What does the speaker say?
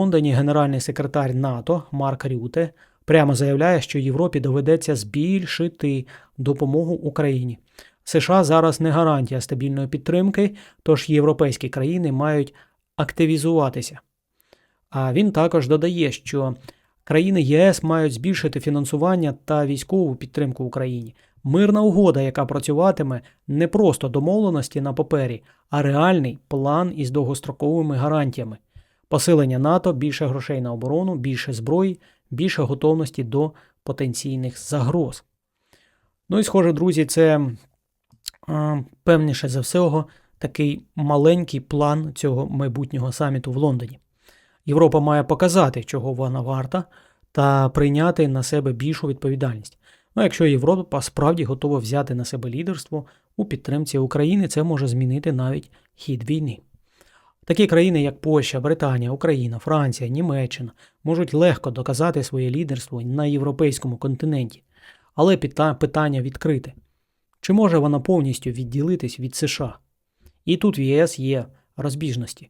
Лондоні генеральний секретар НАТО Марк Рюте прямо заявляє, що Європі доведеться збільшити допомогу Україні. США зараз не гарантія стабільної підтримки, тож європейські країни мають активізуватися. А він також додає, що країни ЄС мають збільшити фінансування та військову підтримку Україні. Мирна угода, яка працюватиме не просто домовленості на папері, а реальний план із довгостроковими гарантіями. Посилення НАТО, більше грошей на оборону, більше зброї, більше готовності до потенційних загроз. Ну і схоже, друзі, це е, певніше за всього такий маленький план цього майбутнього саміту в Лондоні. Європа має показати, чого вона варта, та прийняти на себе більшу відповідальність. Ну, якщо Європа справді готова взяти на себе лідерство у підтримці України, це може змінити навіть хід війни. Такі країни, як Польща, Британія, Україна, Франція, Німеччина, можуть легко доказати своє лідерство на європейському континенті. Але питання відкрите: чи може вона повністю відділитись від США? І тут в ЄС є розбіжності.